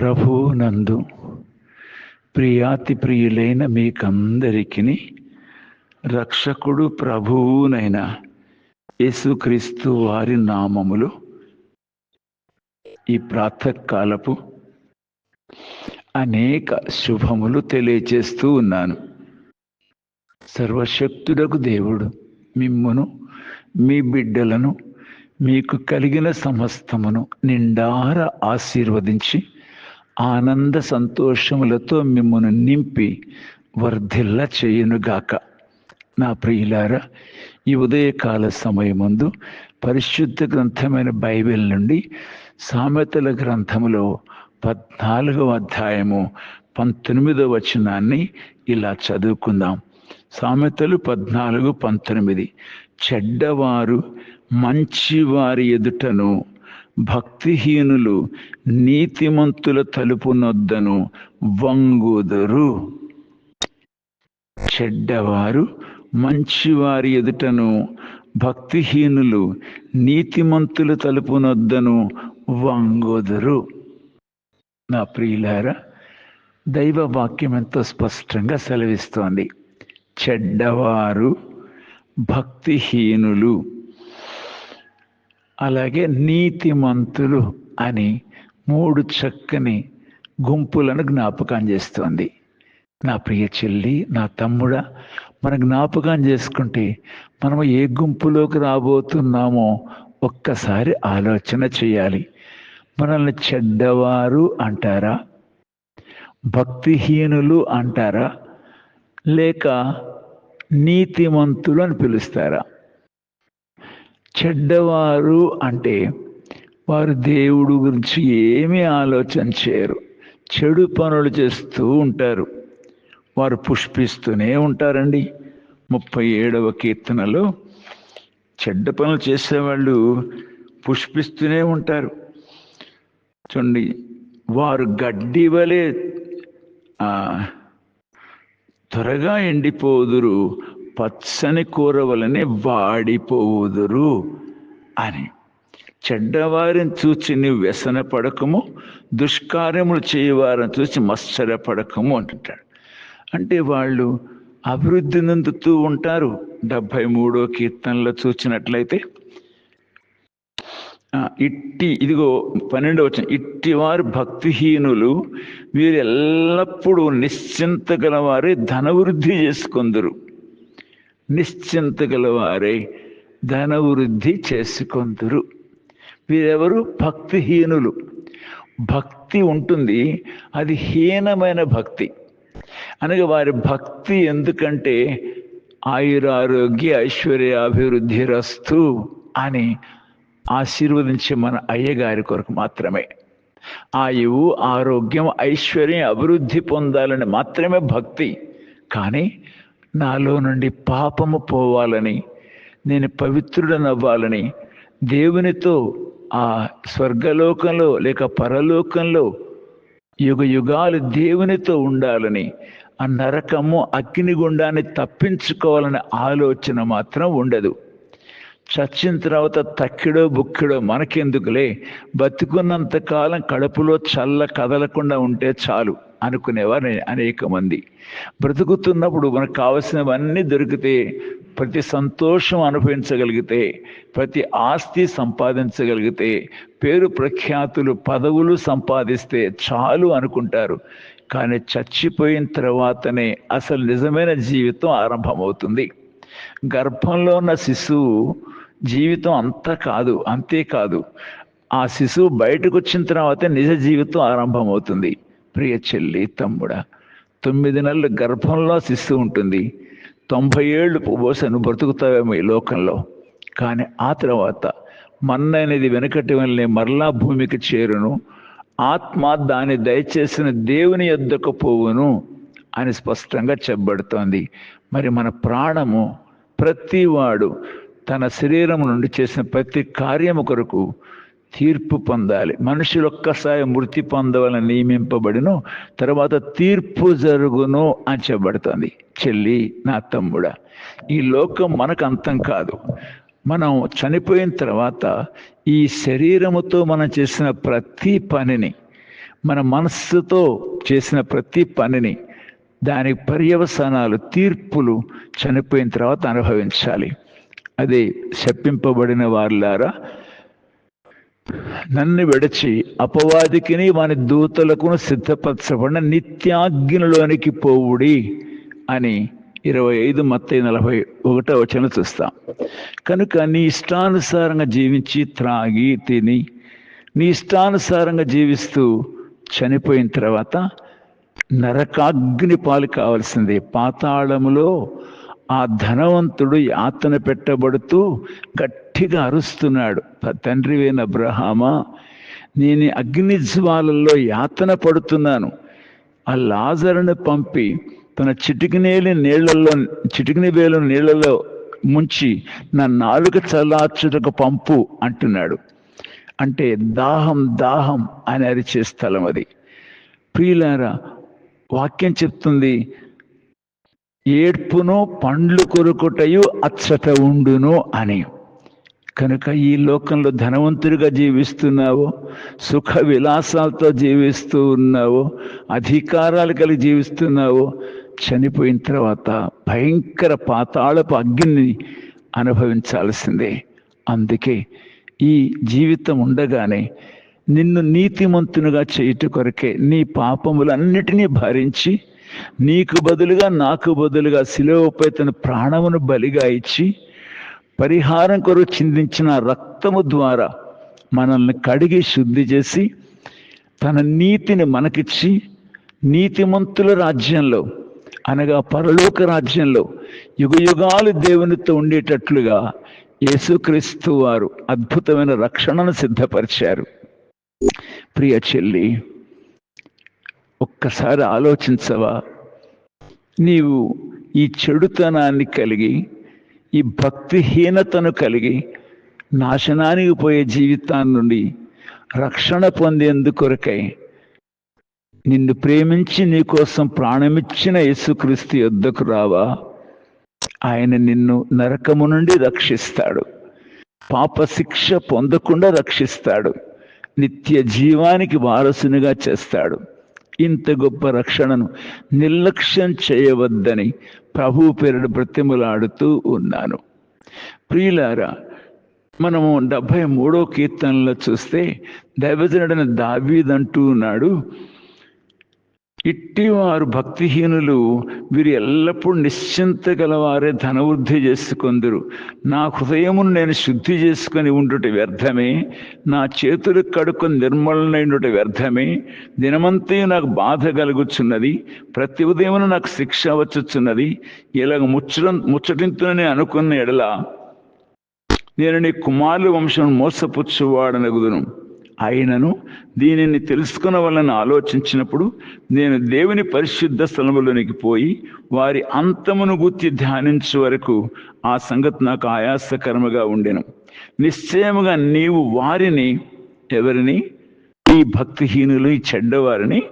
ప్రభు నందు ప్రియాతి ప్రియులైన మీకందరికీ రక్షకుడు ప్రభువునైన యేసుక్రీస్తు వారి నామములు ఈ ప్రాతకాలపు అనేక శుభములు తెలియచేస్తూ ఉన్నాను. సర్వశక్తుడకు దేవుడు మిమ్మును మీ బిడ్డలను మీకు కలిగిన సమస్తమును నిండార ఆశీర్వదించి ఆనంద సంతోషములతో మిమ్మల్ని నింపి వర్ధిల్ల చేయునుగాక. నా ప్రియులారా ఈ ఉదయకాల సమయమందు పరిశుద్ధ గ్రంథమైన బైబిల్ నుండి సామెతల గ్రంథములో పద్నాలుగవ అధ్యాయము పంతొమ్మిదవ వచనాన్ని ఇలా చదువుకుందాం. సామెతలు పద్నాలుగు పంతొమ్మిది. చెడ్డవారు మంచివారి ఎదుటను భక్తిహీనులు నీతిమంతుల తలుపునొద్దను వంగుదరు. చెడ్డవారు మంచివారి ఎదుటను భక్తిహీనులు నీతిమంతుల తలుపునొద్దను వంగుదరు. నా ప్రియులారా దైవ వాక్యం ఎంతో స్పష్టంగా సెలవిస్తోంది. చెడ్డవారు భక్తిహీనులు అలాగే నీతిమంతులు అని మూడు చక్కని గుంపులను జ్ఞాపకం చేస్తోంది. నా ప్రియ చెల్లి నా తమ్ముడా మన జ్ఞాపకం చేసుకుంటే మనం ఏ గుంపులోకి రాబోతున్నామో ఒక్కసారి ఆలోచన చేయాలి. మనల్ని చెడ్డవారు అంటారా? భక్తిహీనులు అంటారా? లేక నీతిమంతులు అని పిలుస్తారా? చెడ్డవారు అంటే వారు దేవుడు గురించి ఏమీ ఆలోచన చేయరు. చెడు పనులు చేస్తూ ఉంటారు. వారు పుష్పిస్తూనే ఉంటారండి. ముప్పై ఏడవ కీర్తనలో చెడ్డ పనులు చేసేవాళ్ళు పుష్పిస్తూనే ఉంటారు. చూడండి వారు గడ్డి వలె త్వరగా ఎండిపోదురు. పచ్చని కూర వలనే వాడిపోవుదురు అని. చెడ్డవారిని చూచి నీవు వ్యసన పడకము దుష్కార్యములు చేయవారిని చూసి మత్సర పడకము అంటుంటాడు. అంటే వాళ్ళు అభివృద్ధి నందుతూ ఉంటారు. డెబ్భై మూడో కీర్తనలో చూచినట్లయితే ఇట్టి ఇదిగో పన్నెండవ వచ్చిన ఇట్టి వారు భక్తిహీనులు వీరు ఎల్లప్పుడూ నిశ్చింత గలవారే ధనవృద్ధి చేసుకుందరు. నిశ్చింత గలవారై ధనవృద్ధి చేసుకొందురు. వీరెవరు? భక్తిహీనులు. భక్తి ఉంటుంది. అది హీనమైన భక్తి. అనగా వారి భక్తి ఎందుకంటే ఆయురారోగ్య ఐశ్వర్య అభివృద్ధి రస్తు అని ఆశీర్వదించే మన అయ్యగారి కొరకు మాత్రమే. ఆయువు ఆరోగ్యం ఐశ్వర్యం అభివృద్ధి పొందాలని మాత్రమే భక్తి. కానీ నాలో నుండి పాపము పోవాలని నేను పవిత్రుడనవ్వాలని దేవునితో ఆ స్వర్గలోకంలో లేక పరలోకంలో యుగ యుగాలు దేవునితో ఉండాలని ఆ నరకము అగ్నిగుండాన్ని తప్పించుకోవాలనే ఆలోచన మాత్రం ఉండదు. చచ్చిన తర్వాత తక్కిడో బుక్కిడో మనకెందుకులే? బతుకున్నంత కాలం కడుపులో చల్ల కదలకుండా ఉంటే చాలు అనుకునేవారు అనేక మంది. బ్రతుకుతున్నప్పుడు మనకు కావలసినవన్నీ దొరికితే ప్రతి సంతోషం అనుభవించగలిగితే ప్రతి ఆస్తి సంపాదించగలిగితే పేరు ప్రఖ్యాతులు పదవులు సంపాదిస్తే చాలు అనుకుంటారు. కానీ చచ్చిపోయిన తర్వాతనే అసలు నిజమైన జీవితం ఆరంభమవుతుంది. గర్భంలో ఉన్న శిశువు జీవితం అంతా కాదు అంతేకాదు ఆ శిశువు బయటకు వచ్చిన తర్వాతే నిజ జీవితం ఆరంభమవుతుంది. ప్రియ చెల్లి తమ్ముడ తొమ్మిది నెలలు గర్భంలో శిశువు ఉంటుంది. తొంభై ఏళ్ళు పోసను బ్రతుకుతావేమో ఈ లోకంలో. కానీ ఆ తర్వాత మన్న అనేది వెనకటి వల్లనే మరలా భూమికి చేరును. ఆత్మ దాన్ని దయచేసిన దేవుని ఎద్దకు పోవును అని స్పష్టంగా చెప్పబడుతోంది. మరి మన ప్రాణము ప్రతివాడు తన శరీరం నుండి చేసిన ప్రతి కార్యము కొరకు తీర్పు పొందాలి. మనుషులు ఒక్కసారి మృతి పొందవాలని నియమింపబడిను తర్వాత తీర్పు జరుగును అని చెప్పబడుతుంది. చెల్లి నా తమ్ముడ ఈ లోకం మనకు అంతం కాదు. మనం చనిపోయిన తర్వాత ఈ శరీరముతో మనం చేసిన ప్రతి పనిని మన మనస్సుతో చేసిన ప్రతి పనిని దాని పర్యవసానాలు తీర్పులు చనిపోయిన తర్వాత అనుభవించాలి. అది శప్పింపబడిన వారులారా? నన్ను విడచి అపవాదికిని వాని దూతలకు సిద్ధపరచబడిన నిత్యాగ్నిలోనికి పోవుడి అని ఇరవై ఐదు మత్తై నలభై ఒకటో వచనం చూస్తాం. కనుక నీ ఇష్టానుసారంగా జీవించి త్రాగి తిని నీ ఇష్టానుసారంగా జీవిస్తూ చనిపోయిన తర్వాత నరకాగ్ని పాలు కావాల్సిందే. పాతాళములో ఆ ధనవంతుడు యాతన పెట్టబడుతూ గట్టిగా అరుస్తున్నాడు. తండ్రివైన అబ్రహామా నేను అగ్నిజ్వాలల్లో యాతన పడుతున్నాను. ఆ లాజర్ను పంపి తన చిటికినేలి నీళ్ళలో చిటికిని వేలు నీళ్ళలో ముంచి నా నాలుక చల్లార్చుటకు పంపు అంటున్నాడు. అంటే దాహం దాహం అని అరిచే స్థలం అది. ప్రియులారా వాక్యం చెప్తుంది ఏడ్పును పండ్లు కొరుకుటయు అచ్చట ఉండును అని. కనుక ఈ లోకంలో ధనవంతుడిగా జీవిస్తున్నావో సుఖ విలాసాలతో జీవిస్తూ ఉన్నావో అధికారాలు కలిగి జీవిస్తున్నావో చనిపోయిన తర్వాత భయంకర పాతాళపు అగ్ని అనుభవించాల్సిందే. అందుకే ఈ జీవితం ఉండగానే నిన్ను నీతిమంతునిగా చేయుట కొరకే నీ పాపములన్నిటినీ భరించి నీకు బదులుగా నాకు బదులుగా శిలువపై తన ప్రాణమును బలిగా ఇచ్చి పరిహారం కొరకు చిందించిన రక్తము ద్వారా మనల్ని కడిగి శుద్ధి చేసి తన నీతిని మనకిచ్చి నీతిమంతుల రాజ్యంలో అనగా పరలోక రాజ్యంలో యుగ యుగాలు దేవునితో ఉండేటట్లుగా యేసుక్రీస్తు వారు అద్భుతమైన రక్షణను సిద్ధపరిచారు. ప్రియ చెల్లి ఒక్కసారి ఆలోచించవా? నీవు ఈ చెడుతనాన్ని కలిగి ఈ భక్తిహీనతను కలిగి నాశనానికి పోయే జీవితాన్ని నుండి రక్షణ పొందేందుకొరకై నిన్ను ప్రేమించి నీకోసం ప్రాణమిచ్చిన యేసుక్రీస్తు యొద్దకు రావా? ఆయన నిన్ను నరకము నుండి రక్షిస్తాడు. పాపశిక్ష పొందకుండా రక్షిస్తాడు. నిత్య జీవానికి వారసునిగా చేస్తాడు. ఇంత గొప్ప రక్షణను నిర్లక్ష్యం చేయవద్దని ప్రభు పేరుడు బ్రతిమలాడుతూ ఉన్నాను. ప్రియులారా మనము డెబ్భై మూడో కీర్తనలో చూస్తే దైవజనుడైన దావీదంటూ ఉన్నాడు ఇట్టివారు భక్తిహీనులు వీరు ఎల్లప్పుడూ నిశ్చింత గలవారే ధనవృద్ధి చేసుకొందురు. నా హృదయమును నేను శుద్ధి చేసుకొని ఉండుట వ్యర్థమే. నా చేతులు కడుక్కొని నిర్మలనైనట వ్యర్థమే. దినమంతయు నాకు బాధ కలుగుచున్నది. ప్రతి ఉదయమున నాకు శిక్ష వచ్చుచున్నది. ఇలాగ ముచ్చడం ముచ్చటింతునని అనుకున్న ఎడల నేను నీ కుమారుల వంశం మోసపుచ్చువాడనగుదును. అయినను దీనిని తెలుసుకున్న వలన ఆలోచించినప్పుడు నేను దేవుని పరిశుద్ధ స్థలములోనికి పోయి వారి అంతమును గుర్తి ధ్యానించే వరకు ఆ సంగతి నాకు ఆయాసకరముగా ఉండెను. నిశ్చయముగా నీవు వారిని ఎవరిని? ఈ భక్తిహీనులు ఈ చెడ్డవారిని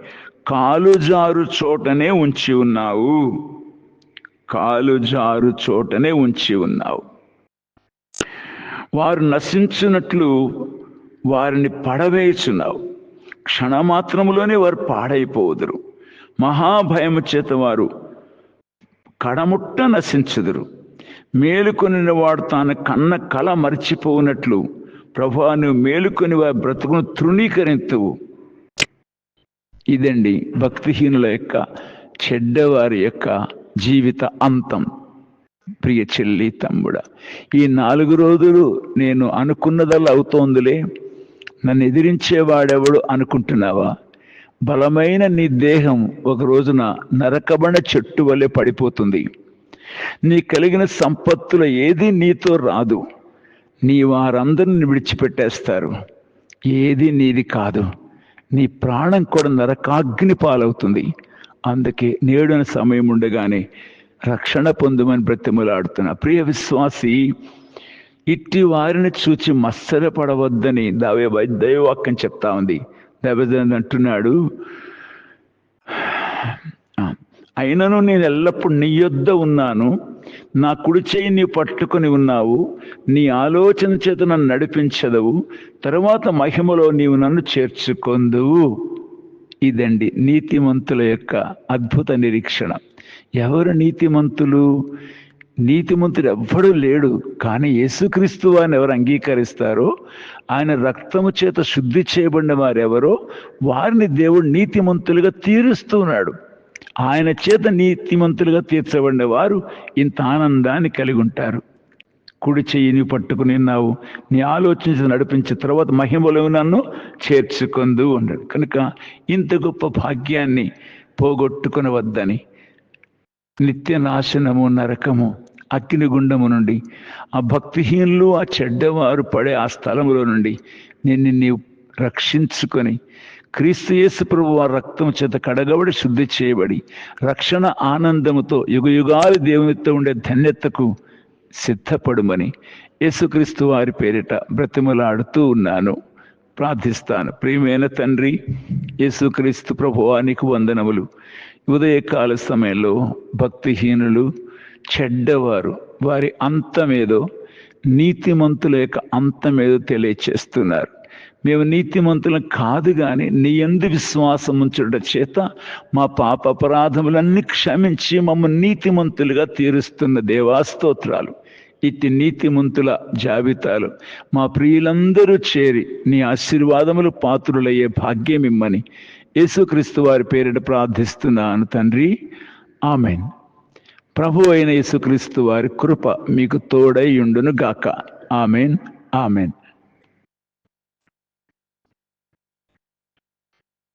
కాలుజారు చోటనే ఉంచి ఉన్నావు. కాలుజారు చోటనే ఉంచి ఉన్నావు. వారు నశించినట్లు వారిని పడవేయుచున్నావు. క్షణమాత్రములోనే వారు పాడైపోదురు. మహాభయము చేత వారు కడముట్ట నశించుదురు. మేలుకొని వాడు తాను కన్న కళ మర్చిపోనట్లు ప్రభా నువ్వు మేలుకొని వారి బ్రతుకును తృణీకరింతువు. ఇదండి భక్తిహీనుల యొక్క చెడ్డవారి యొక్క జీవిత అంతం. ప్రియ చెల్లి తమ్ముడ ఈ నాలుగు రోజులు నేను అనుకున్నదల్లా అవుతోందిలే. నన్ను ఎదిరించేవాడెవడు అనుకుంటున్నావా? బలమైన నీ దేహం ఒక రోజున నరకబడిన చెట్టు వలె పడిపోతుంది. నీ కలిగిన సంపత్తుల ఏది నీతో రాదు. నీ వారందరిని విడిచిపెట్టేస్తారు. ఏది నీది కాదు. నీ ప్రాణం కూడా నరకాగ్ని పాలవుతుంది. అందుకే నేడున సమయం ఉండగానే రక్షణ పొందమని బ్రతిమలాడుతున్నా. ప్రియ విశ్వాసి ఇట్టి వారిని చూచి మత్సరపడవద్దని దావే దైవవాక్యం చెప్తా ఉంది. దైవజన్ అంటున్నాడు. అయినను నేను ఎల్లప్పుడు నీ యొద్ద ఉన్నాను. నా కుడి చేయి నీ పట్టుకొని ఉన్నావు. నీ ఆలోచన చేత నన్ను నడిపించదవు. తర్వాత మహిమలో నీవు నన్ను చేర్చుకొందువు ఇదండి నీతిమంతుల యొక్క అద్భుత నిరీక్షణ. ఎవరు నీతిమంతులు? నీతిమంతుడు ఎవ్వడూ లేడు. కానీ యేసుక్రీస్తు వారిని ఎవరు అంగీకరిస్తారో ఆయన రక్తము చేత శుద్ధి చేయబడిన వారెవరో వారిని దేవుడు నీతిమంతులుగా తీరుస్తున్నాడు. ఆయన చేత నీతిమంతులుగా తీర్చబడిన వారు ఇంత ఆనందాన్ని కలిగి ఉంటారు. కుడి చెయ్యిని పట్టుకుని నావు నీ ఆలోచించి నడిపించిన తర్వాత మహిమలో నన్ను చేర్చుకుందు ఉన్నాడు కనుక ఇంత గొప్ప భాగ్యాన్ని పోగొట్టుకునవద్దని నిత్య నాశనము నరకము అగ్నిగుండము నుండి ఆ భక్తిహీనులు ఆ చెడ్డవారు పడే ఆ స్థలములో నుండి నిన్ను నీవు రక్షించుకొని క్రీస్తు యేసు ప్రభు వారి రక్తం చేత కడగబడి శుద్ధి చేయబడి రక్షణ ఆనందముతో యుగయుగాలు దేవునితో ఉండే ధన్యతకు సిద్ధపడమని యేసుక్రీస్తు వారి పేరిట బ్రతిమలాడుతూ ఉన్నాను. ప్రార్థిస్తాను. ప్రియమైన తండ్రి యేసుక్రీస్తు ప్రభువానికి వందనములు. ఉదయకాల సమయంలో భక్తిహీనులు చెడ్డవారు. వారి అంతమేదో నీతిమంతుల యొక్క అంతమేదో తెలియచేస్తున్నారు. మేము నీతిమంతులం కాదు కానీ నీ ఎందు విశ్వాసం ఉంచుట చేత మా పాప అపరాధములన్నీ క్షమించి మమ్మల్ని నీతిమంతులుగా తీరుస్తున్న దేవాస్తోత్రాలు ఇట్టి నీతిమంతుల జాబితాలు మా ప్రియులందరూ చేరి నీ ఆశీర్వాదములు పాత్రులయ్యే భాగ్యం ఇమ్మని. యేసుక్రీస్తు వారి పేరిట ప్రార్థిస్తున్నాను తండ్రి. ఆమెన్. ప్రభు అయిన యేసుక్రీస్తు వారి కృప మీకు తోడై ఉండును గాక ఆమెన్ ఆమెన్.